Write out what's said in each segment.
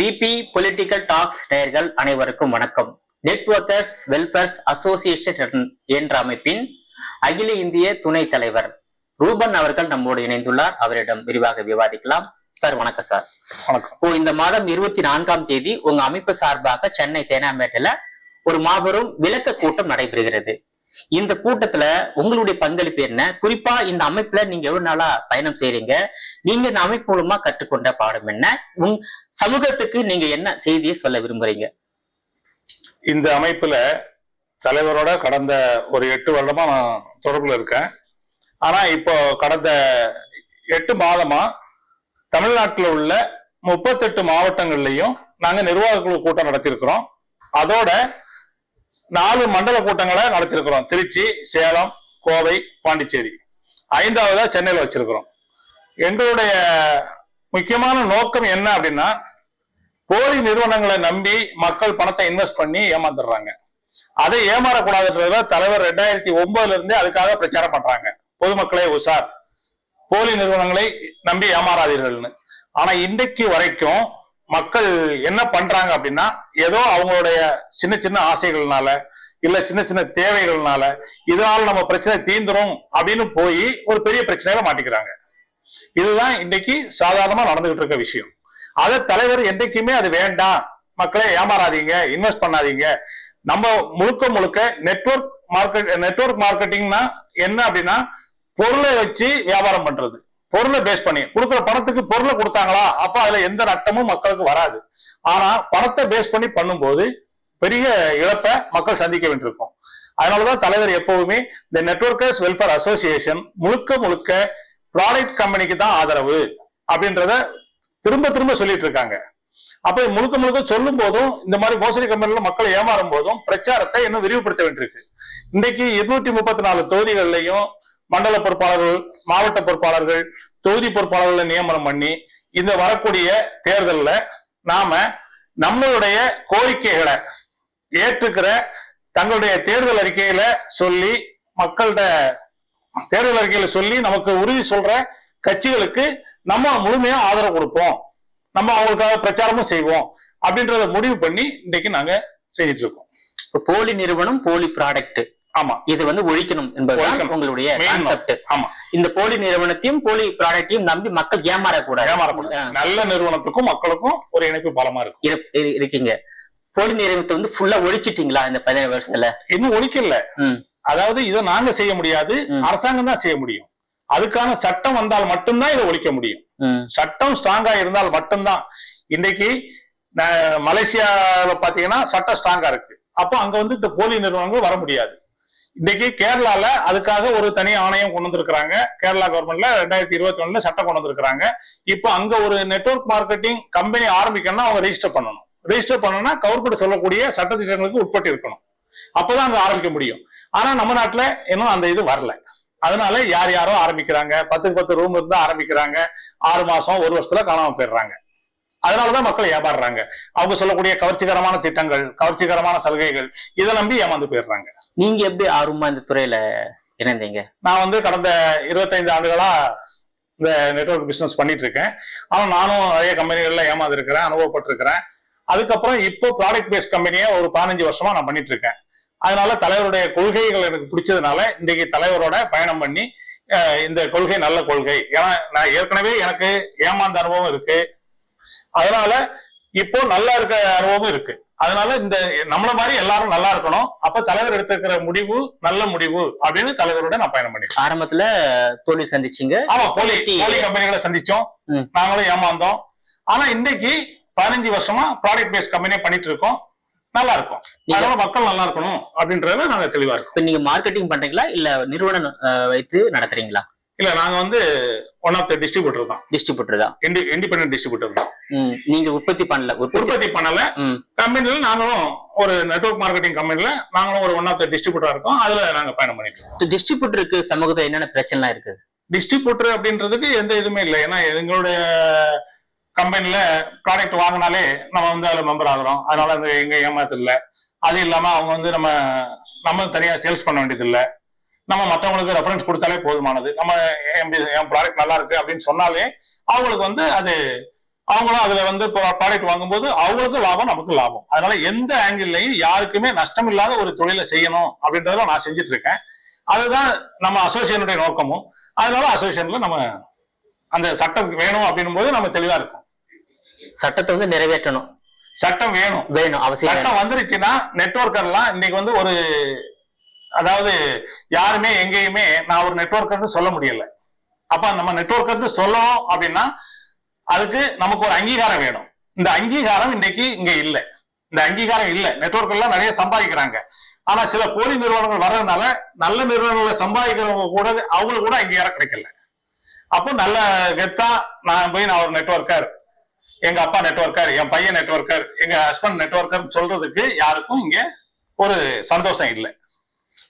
VP political tax நேயர்கள் அனைவருக்கும் வணக்கம். நெட்வொர்க்கர்ஸ் வெல்ஃபேர்ஸ் அசோசியேஷன் என்ற அமைப்பின் அகில இந்திய துணைத் தலைவர் ரூபன் அவர்கள் நம்மோடு இணைந்துள்ளார். அவரிடம் விரிவாக விவாதிக்கலாம். சார் வணக்கம் சார். வணக்கம். இப்போ இந்த மாதம் இருபத்தி நான்காம் தேதி உங்க அமைப்பு சார்பாக சென்னை தேனாம்பேட்டையில ஒரு மாபெரும் விளக்க கூட்டம் நடைபெறுகிறது. இந்த கூட்டத்துல உங்களுடைய பங்களிப்பு என்ன? குறிப்பா இந்த அமைப்புல நீங்க எவ்வளவு நாளா பயணம் செய்யறீங்க நீங்க இந்த அமைப்பு மூலமா கற்றுக்கொண்ட பாடம் என்ன? உங் சமூகத்துக்கு நீங்க என்ன செய்தியை சொல்ல விரும்புறீங்க? இந்த அமைப்புல தலைவரோட கடந்த ஒரு எட்டு வருடமா நான் தொடர்புல இருக்கேன். ஆனா இப்போ கடந்த எட்டு மாதமா தமிழ்நாட்டில் உள்ள முப்பத்தெட்டு மாவட்டங்கள்லயும் நாங்க நிர்வாக குழு கூட்டம் நடத்தியிருக்கிறோம். அதோட நாலு மண்டல கூட்டங்களை நடத்திருக்கிறோம் திருச்சி சேலம் கோவை பாண்டிச்சேரி. ஐந்தாவதா சென்னையில் வச்சிருக்கிறோம். எங்களுடைய முக்கியமான நோக்கம் என்ன அப்படின்னா போலி நிறுவனங்களை நம்பி மக்கள் பணத்தை இன்வெஸ்ட் பண்ணி ஏமாந்துடுறாங்க. அதை ஏமாறக்கூடாதுன்றத தலைவர் ரெண்டாயிரத்தி ஒன்பதுல இருந்தே அதுக்காக பிரச்சாரம் பண்றாங்க. பொதுமக்களே உஷார். போலி நிறுவனங்களை நம்பி ஏமாறாதீர்கள்னு. ஆனா இன்றைக்கு வரைக்கும் மக்கள் என்ன பண்றாங்க அப்படின்னா ஏதோ அவங்களுடைய சின்ன சின்ன ஆசைகள்னால இல்ல சின்ன சின்ன தேவைகள்னால இதனால நம்ம பிரச்சனை தீந்துரும் அப்படின்னு போய் ஒரு பெரிய பிரச்சனையில மாட்டிக்கிறாங்க. இதுதான் இன்னைக்கு சாதாரணமா நடந்துகிட்டு இருக்க விஷயம். அதை தலைவர் என்றைக்குமே அது வேண்டாம். மக்களை ஏமாறாதீங்க இன்வெஸ்ட் பண்ணாதீங்க. நம்ம முழுக்க முழுக்க நெட்வொர்க் மார்க்கெட் நெட்வொர்க் மார்க்கெட்டிங்னா என்ன அப்படின்னா பொருளை வச்சு வியாபாரம் பண்றது. பொருளை பேஸ் பண்ணி கொடுக்குற பணத்துக்கு பொருளை கொடுத்தாங்களா? அப்ப அதுல எந்த நட்டமும் மக்களுக்கு வராது. ஆனா பணத்தை பேஸ் பண்ணி பண்ணும்போது பெரிய இழப்பை மக்கள் சந்திக்க வேண்டியிருக்கும். அதனாலதான் தலைவர் எப்பவுமே இந்த நெட்ஒர்க்கர்ஸ் வெல்ஃபேர் அசோசியேஷன் முழுக்க முழுக்க ப்ராடக்ட் கம்பெனிக்கு தான் ஆதரவு அப்படின்றத திரும்ப திரும்ப சொல்லிட்டு இருக்காங்க. அப்ப முழுக்க முழுக்க சொல்லும் போதும் இந்த மாதிரி மோசடி கம்பெனில மக்கள் ஏமாறும் போதும் பிரச்சாரத்தை இன்னும் விரிவுபடுத்த வேண்டியிருக்கு. இன்னைக்கு இருநூற்றி முப்பத்தி நாலு தொகுதிகள்லையும் மண்டல பொறுப்பாளர்கள் மாவட்ட பொறுப்பாளர்கள் தொகுதி பொறுப்பாளர்களை நியமனம் பண்ணி இந்த வரக்கூடிய தேர்தலில் நாம நம்மளுடைய கோரிக்கைகளை ஏற்றுக்கிற தங்களுடைய தேர்தல் அறிக்கையில சொல்லி மக்கள்கிட்ட தேர்தல் அறிக்கையில சொல்லி நமக்கு உறுதி சொல்ற கட்சிகளுக்கு நம்ம முழுமையா ஆதரவு கொடுப்போம். நம்ம அவங்களுக்காக பிரச்சாரமும் செய்வோம். அப்படின்றத முடிவு பண்ணி இன்னைக்கு நாங்க செஞ்சுட்டு இருக்கோம். இப்போ போலி நிறுவனம் போலி ப்ராடக்ட் ஆமா. இது வந்து ஒழிக்கணும் என்பதுதான். உங்களுடைய கான்செப்ட் ஆமா. இந்த போலி நிறுவனத்தையும் போலி ப்ராடக்டையும் நம்பி மக்கள் ஏமாறக்கூடாது. ஏமாறக்கூடாது. நல்ல நிறுவனத்துக்கும் மக்களுக்கும் ஒரு இணைப்பு பலமா இருக்கும் இரு- இரு- இருக்கீங்க. போலி நிறுவனத்தை வந்து ஃபுல்லா ஒழிச்சிட்டீங்களா இந்த பதினேழு வருஷத்துல? இன்னும் ஒழிக்கல. அதாவது இதை நாங்க செய்ய முடியாது. அரசாங்கம் தான் செய்ய முடியும். அதுக்கான சட்டம் வந்தால் மட்டும்தான் இதை ஒழிக்க முடியும். சட்டம் ஸ்ட்ராங்கா இருந்தால் மட்டும்தான். இன்னைக்கு ந- மலேசியால பாத்தீங்கன்னா சட்டம் ஸ்ட்ராங்கா இருக்கு. அப்போ அங்க வந்து இந்த போலி நிறுவனங்கள் வர முடியாது. இன்னைக்கு கேரளால அதுக்காக ஒரு தனி ஆணையம் கொண்டு வந்திருக்கிறாங்க. கேரளா கவர்மெண்ட்ல ரெண்டாயிரத்தி இருபத்தி ஒண்ணுல சட்டம் கொண்டு வந்திருக்கிறாங்க. இப்போ அங்க ஒரு நெட்வொர்க் மார்க்கெட்டிங் கம்பெனி ஆரம்பிக்கணும்னா அவங்க ரெஜிஸ்டர் பண்ணணும். ரெஜிஸ்டர் பண்ணணும்னா கவர்மெண்ட் சொல்லக்கூடிய சட்டத்திட்டங்களுக்கு உட்பட்டு இருக்கணும். அப்பதான் அங்க ஆரம்பிக்க முடியும். ஆனா நம்ம நாட்டுல இன்னும் அந்த இது வரல. அதனால யார் யாரோ ஆரம்பிக்கிறாங்க. பத்துக்கு பத்து ரூம் இருந்தா ஆரம்பிக்கிறாங்க. ஆறு மாசம் ஒரு வருஷத்துல காணாம போயிடுறாங்க. அதனாலதான் மக்கள் ஏமாறுறாங்க. அவங்க சொல்லக்கூடிய கவர்ச்சிகரமான திட்டங்கள் கவர்ச்சிகரமான சலுகைகள் இதை நம்பி ஏமாந்து போயிடுறாங்க. நீங்க எப்படி ஆர்வமா இந்த துறையில இணைந்தீங்க? நான் வந்து கடந்த இருபத்தைந்து ஆண்டுகளா இந்த நெட்வொர்க் பிசினஸ் பண்ணிட்டு இருக்கேன். ஆனா நானும் நிறைய கம்பெனிகள்ல ஏமாந்து இருக்கிறேன் அனுபவப்பட்டிருக்கிறேன். அதுக்கப்புறம் இப்போ ப்ராடக்ட் பேஸ்ட் கம்பெனியை ஒரு பதினஞ்சு வருஷமா நான் பண்ணிட்டு இருக்கேன். அதனால தலைவருடைய கொள்கைகள் எனக்கு பிடிச்சதுனால இன்றைக்கு தலைவரோட பயணம் பண்ணி இந்த கொள்கை நல்ல கொள்கை. ஏன்னா நான் ஏற்கனவே எனக்கு ஏமாந்த அனுபவம் இருக்கு. அதனால இப்போ நல்லா இருக்க அனுபவம் இருக்கு. அதனால இந்த நம்மள மாதிரி எல்லாரும் நல்லா இருக்கணும். அப்ப தலைவர் எடுத்திருக்கிற முடிவு நல்ல முடிவு அப்படின்னு தலைவரோட நான் பயணம் பண்ணிருக்கேன் ஆரம்பத்துல தோல்வி சந்திச்சீங்க. ஆமா போலி போலி கம்பெனிகளை சந்திச்சோம். நாங்களும் ஏமாந்தோம். ஆனா இன்னைக்கு பதினஞ்சு வருஷமா ப்ராடக்ட் பேஸ்ட் கம்பெனியை பண்ணிட்டு இருக்கோம். நல்லா இருக்கும். அதனால மக்கள் நல்லா இருக்கணும் அப்படின்றதுல நாங்க தெளிவா இருக்கோம். நீங்க மார்க்கெட்டிங் பண்றீங்களா? இல்ல நிறுவனம் வைத்து நடத்துறீங்களா? இல்ல நாங்க வந்து ஒன் ஆஃப் த டிஸ்ட்ரிபியூட்டர் தான். டிஸ்ட்ரிபியூட்டர் தான். இண்டிபெண்டன்ட் டிஸ்ட்ரிபியூட்டர் தான். நீங்க உற்பத்தி பண்ணல உற்பத்தி பண்ணல. கம்பெனில நாங்களும் ஒரு நெட்வொர்க் மார்க்கெட்டிங் கம்பெனில நாங்களும் ஒரு ஒன் ஆஃப் த டிஸ்ட்ரிபியூட்டரா இருக்கோம். அதுல நாங்க பயணம் பண்ணிட்டு டிஸ்ட்ரிபியூட்டருக்கு சமூகத்துல என்னென்ன பிரச்சனைலாம் இருக்குது? டிஸ்ட்ரிபியூட்டர் அப்படின்றதுக்கு எந்த இதுவுமே இல்லை. ஏன்னா எங்களுடைய கம்பெனில ப்ராடக்ட் வாங்கினாலே நம்ம வந்து அதுல மெம்பர் ஆகுறோம். அதனால அந்த எங்க ஏமாத்து இல்லை அது இல்லாம அவங்க வந்து நம்ம நம்ம தனியா சேல்ஸ் பண்ண வேண்டியது இல்லை நம்ம மற்றவங்களுக்கு ரெஃபரன்ஸ் கொடுத்தாலே போதுமானது. நம்ம என் ப்ராடக்ட் நல்லா இருக்கு அப்படின்னு சொன்னாலே அவங்களுக்கு வந்து அது அவங்களும் அதுல வந்து ப்ராடக்ட் வாங்கும்போது அவங்களுக்கும் லாபம் நமக்கு லாபம். அதனால எந்த ஆங்கிள்லையும் யாருக்குமே நஷ்டம் இல்லாத ஒரு தொழிலை செய்யணும் அப்படின்றத நான் செஞ்சுட்டு இருக்கேன். அதுதான் நம்ம அசோசியேஷனுடைய நோக்கமும். அதனால அசோசியேஷன்ல நம்ம அந்த சட்டம் வேணும் அப்படின்னும் போது நம்ம தெளிவா இருக்கும். சட்டத்தை வந்து நிறைவேற்றணும். சட்டம் வேணும். வேணும் அவசியம். சட்டம் வந்துருச்சுன்னா நெட்வொர்க்கர்லாம் இன்னைக்கு வந்து ஒரு அதாவது யாருமே எங்கேயுமே நான் ஒரு நெட்ஒர்க்கர்னு சொல்ல முடியல. அப்ப நம்ம நெட்ஒர்க்கர்னு சொல்லணும் அப்படின்னா அதுக்கு நமக்கு ஒரு அங்கீகாரம் வேணும். இந்த அங்கீகாரம் இன்னைக்கு இங்க இல்லை. இந்த அங்கீகாரம் இல்லை. நெட்வொர்க் எல்லாம் நிறைய சம்பாதிக்கிறாங்க. ஆனா சில போலி நிறுவனங்கள் வர்றதுனால நல்ல நிறுவனங்களை சம்பாதிக்கிறவங்க கூட அவங்களுக்கு கூட அங்கீகாரம் கிடைக்கல. அப்போ நல்ல கெத்தா நான் போய் நான் ஒரு நெட்வொர்க்கர் எங்க அப்பா நெட்ஒர்க்கர் என் பையன் நெட்வொர்க்கர் எங்க ஹஸ்பண்ட் நெட்ஒர்க்கர் சொல்றதுக்கு யாருக்கும் இங்க ஒரு சந்தோஷம் இல்லை.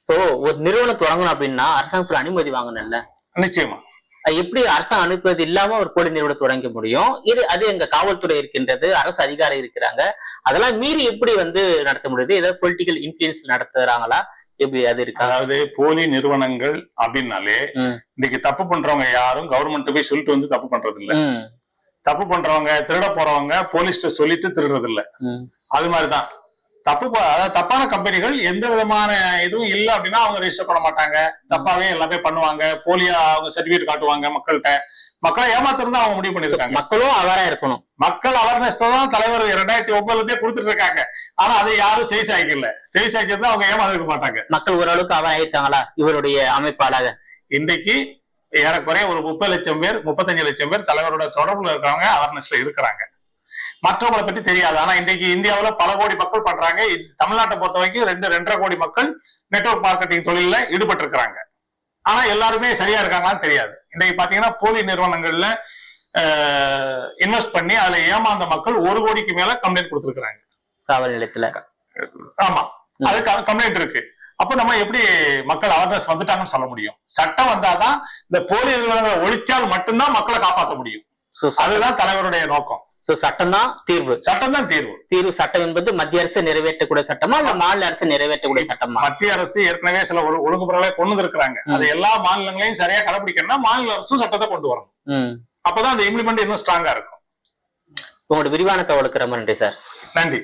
இப்போ ஒரு நிறுவனம் தொடங்கணும் அப்படின்னா அரசாங்கத்துல அனுமதி வாங்கணும்ல? நிச்சயமா. எப்படி அரசாங்க அனுமதி இல்லாம ஒரு போலி நிறுவனம் தொடங்க முடியும்? இது அது எங்க காவல்துறை இருக்கின்றது அரசு அதிகாரி இருக்கிறாங்க. அதெல்லாம் மீறி எப்படி வந்து நடத்த முடியுது? ஏதாவது பொலிட்டிக்கல் இன்ஃபுளுன்ஸ் நடத்துறாங்களா? எப்படி அது இருக்கா? அதாவது போலி நிறுவனங்கள் அப்படின்னாலே. இன்னைக்கு தப்பு பண்றவங்க யாரும் கவர்மெண்ட் போய் சொல்லிட்டு வந்து தப்பு பண்றது இல்ல தப்பு பண்றவங்க திருட போறவங்க போலீஸ்ட சொல்லிட்டு திருடுறது இல்ல அது மாதிரிதான். தப்பு அதாவது தப்பான கம்பெனிகள் எந்த விதமான இதுவும் இல்ல அப்படின்னா அவங்க ரெஜிஸ்டர் பண்ண மாட்டாங்க. தப்பாவே எல்லாமே பண்ணுவாங்க. போலியா அவங்க சர்டிபிகேட் காட்டுவாங்க மக்கள்கிட்ட. மக்களை ஏமாத்துறது அவங்க முடிவு பண்ணிருக்காங்க மக்களும் அவரா இருக்கணும். மக்கள் அவேர்னஸ் தான் தலைவர் ரெண்டாயிரத்தி ஒன்பதுல இருந்தே கொடுத்துட்டு இருக்காங்க. ஆனா அதை யாரும் செவி சாய்க்கல செவி சாய்க்கிறது அவங்க ஏமாந்துருக்க மாட்டாங்க. மக்கள் ஓரளவுக்கு அவர் ஆயிருக்காங்களா இவருடைய அமைப்பாளர். இன்றைக்கு ஏறக்குறைய ஒரு முப்பது லட்சம் பேர் முப்பத்தஞ்சு லட்சம் பேர் தலைவரோட தொடர்புல இருக்கிறவங்க அவேர்னஸ்ல இருக்கிறாங்க. மற்றவங்களை பற்றி தெரியாது. ஆனா இன்றைக்கு இந்தியாவுல பல கோடி மக்கள் பண்றாங்க. தமிழ்நாட்டை பொறுத்த வரைக்கும் ரெண்டு ரெண்டரை கோடி மக்கள் நெட்வொர்க் மார்க்கெட்டிங் தொழில ஈடுபட்டு இருக்கிறாங்க ஆனா எல்லாருமே சரியா இருக்காங்களான்னு தெரியாது. இன்னைக்கு பாத்தீங்கன்னா போலி நிறுவனங்கள்ல இன்வெஸ்ட் பண்ணி அதுல ஏமாந்த மக்கள் ஒரு கோடிக்கு மேல கம்ப்ளைண்ட் கொடுத்துருக்காங்க காவல் நிலையத்துல. ஆமா. அதுக்கு கம்ப்ளைண்ட் இருக்கு. அப்ப நம்ம எப்படி மக்கள் அவேர்னஸ் வந்துட்டாங்கன்னு சொல்ல முடியும்? சட்டம் வந்தாதான் இந்த போலி நிறுவனங்களை ஒழிச்சால் மட்டும்தான் மக்களை காப்பாற்ற முடியும். அதுதான் தலைவருடைய நோக்கம். சோ சட்டம் தான் தீர்வு. சட்டம் தான் தீர்வு. தீர்வு சட்டம் என்பது மத்திய அரசு நிறைவேற்றக்கூடிய சட்டமா இல்ல மாநில அரசு நிறைவேற்றக்கூடிய சட்டமா? மத்திய அரசு ஏற்கனவே சில ஒழுங்குமுறைகளை கொண்டு இருக்கிறாங்க. அது எல்லா மாநிலங்களையும் சரியா கடைபிடிக்கணும்னா மாநில அரசும் சட்டத்தை கொண்டு வரணும். அப்பதான் அந்த இம்ப்ளிமெண்ட் இன்னும் ஸ்ட்ராங்கா இருக்கும். உங்களோட விரிவான தகவலுக்கு ரொம்ப நன்றி சார். நன்றி.